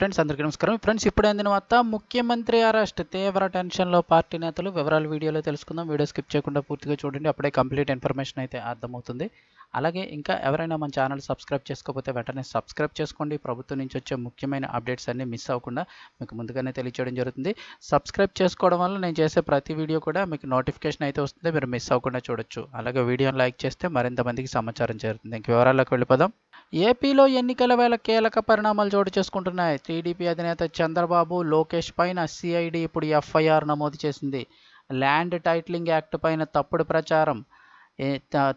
Friends అందరికీ నమస్కారం. Friends ఇప్పుడు అందిన వార్త ముఖ్యమంత్రి అరెస్ట్ తీవ్ర టెన్షన్లో పార్టీ నేతలు వివరాలు వీడియోలో తెలుసుకుందాం. వీడియో స్కిప్ చేయకుండా పూర్తిగా చూడండి. అప్పుడే కంప్లీట్ ఇన్ఫర్మేషన్ అయితే అర్థమవుతుంది. అలాగే ఇంకా ఎవరైనా మన ఛానల్ సబ్స్క్రైబ్ చేసుకోకపోతే వెంటనే సబ్స్క్రైబ్ చేసుకోండి. ప్రభుత్వం నుంచి వచ్చే ముఖ్యమైన అప్డేట్స్ అన్నీ మిస్ అవ్వకుండా మీకు ముందుగానే తెలియచేయడం జరుగుతుంది. సబ్స్క్రైబ్ చేసుకోవడం వల్ల నేను చేసే ప్రతి వీడియో కూడా మీకు నోటిఫికేషన్ అయితే వస్తుంది. మీరు మిస్ అవ్వకుండా చూడొచ్చు. అలాగే వీడియోని లైక్ చేస్తే మరింత మందికి సమాచారం చేరుతుంది. ఇంక వివరాల్లోకి వెళ్ళిపోదాం. ఏపీలో ఎన్నికల వేళ కీలక పరిణామాలు చోటు చేసుకుంటున్నాయి. టీడీపీ అధినేత చంద్రబాబు లోకేష్ పైన సిఐడి ఇప్పుడు ఎఫ్ఐఆర్ నమోదు చేసింది. ల్యాండ్ టైటిలింగ్ యాక్ట్ పైన తప్పుడు ప్రచారం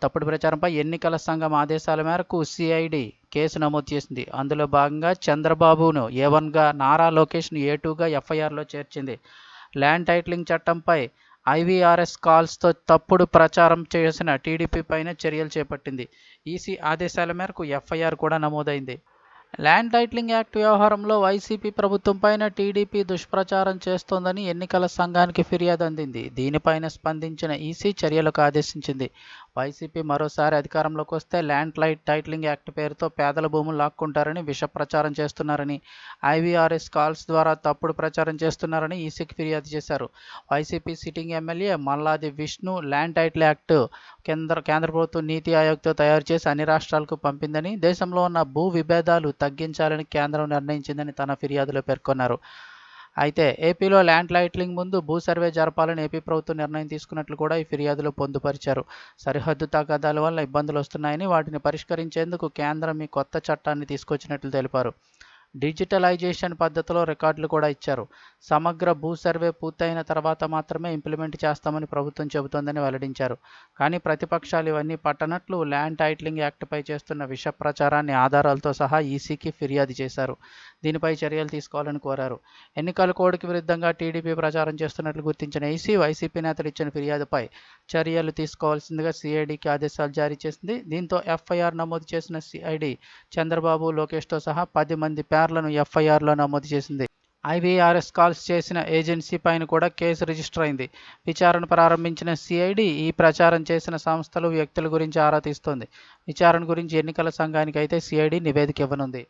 తప్పుడు ప్రచారంపై ఎన్నికల సంఘం ఆదేశాల మేరకు సిఐడి కేసు నమోదు చేసింది. అందులో భాగంగా చంద్రబాబును ఏ వన్గా నారా లోకేష్ను ఏ టూగా ఎఫ్ఐఆర్లో చేర్చింది. ల్యాండ్ టైటిలింగ్ చట్టంపై ఐవీఆర్ఎస్ కాల్స్తో తప్పుడు ప్రచారం చేసిన టీడీపీ పైన చర్యలు చేపట్టింది. ఈసీ ఆదేశాల మేరకు ఎఫ్ఐఆర్ కూడా నమోదైంది. ల్యాండ్ టైటిలింగ్ యాక్ట్ వ్యవహారంలో వైసీపీ ప్రభుత్వం పైన టీడీపీ దుష్ప్రచారం చేస్తోందని ఎన్నికల సంఘానికి ఫిర్యాదు అందింది. దీనిపైన స్పందించిన ఈసీ చర్యలకు ఆదేశించింది. వైసీపీ మరోసారి అధికారంలోకి వస్తే ల్యాండ్ లైట్ టైట్లింగ్ యాక్ట్ పేరుతో పేదల భూములు లాక్కుంటారని విష ప్రచారం చేస్తున్నారని ఐవీఆర్ఎస్ కాల్స్ ద్వారా తప్పుడు ప్రచారం చేస్తున్నారని ఈసీకి ఫిర్యాదు చేశారు. YCP sitting MLA Malladi Vishnu land title act కేంద్ర కేంద్ర ప్రభుత్వం నీతి ఆయోగ్తో తయారు చేసి అన్ని రాష్ట్రాలకు పంపిందని దేశంలో ఉన్న భూ విభేదాలు తగ్గించాలని కేంద్రం నిర్ణయించిందని తన ఫిర్యాదులో పేర్కొన్నారు. అయితే ఏపీలో ల్యాండ్ లైట్లింగ్ ముందు భూ సర్వే జరపాలని ఏపీ ప్రభుత్వం నిర్ణయం తీసుకున్నట్లు కూడా ఈ ఫిర్యాదులో పొందుపరిచారు. సరిహద్దు తగాదాల వల్ల ఇబ్బందులు వస్తున్నాయని వాటిని పరిష్కరించేందుకు కేంద్రం ఈ కొత్త చట్టాన్ని తీసుకొచ్చినట్లు తెలిపారు. డిజిటలైజేషన్ పద్ధతిలో రికార్డులు కూడా ఇచ్చారు. సమగ్ర భూ సర్వే పూర్తయిన తర్వాత మాత్రమే ఇంప్లిమెంట్ చేస్తామని ప్రభుత్వం చెబుతోందని వెల్లడించారు. కానీ ప్రతిపక్షాలు ఇవన్నీ పట్టనట్లు ల్యాండ్ టైటిలింగ్ యాక్ట్పై చేస్తున్న విష ప్రచారాన్ని ఆధారాలతో సహా ఈసీకి ఫిర్యాదు చేశారు. దీనిపై చర్యలు తీసుకోవాలని కోరారు. ఎన్నికల కోడ్కి విరుద్ధంగా టీడీపీ ప్రచారం చేస్తున్నట్లు గుర్తించిన ఈసీ వైసీపీ నేతలు ఇచ్చిన ఫిర్యాదుపై చర్యలు తీసుకోవాల్సిందిగా సిఐడికి ఆదేశాలు జారీ చేసింది. దీంతో ఎఫ్ఐఆర్ నమోదు చేసిన సిఐడి చంద్రబాబు లోకేష్తో సహా పది మంది పేర్లను ఎఫ్ఐఆర్లో నమోదు చేసింది. ఐవీఆర్ఎస్ కాల్స్ చేసిన ఏజెన్సీ పైన కూడా కేసు రిజిస్టర్ అయింది. విచారణ ప్రారంభించిన సిఐడి ఈ ప్రచారం చేసిన సంస్థలు వ్యక్తుల గురించి ఆరా తీస్తోంది. విచారణ గురించి ఎన్నికల సంఘానికి అయితే సిఐడి నివేదిక ఇవ్వనుంది.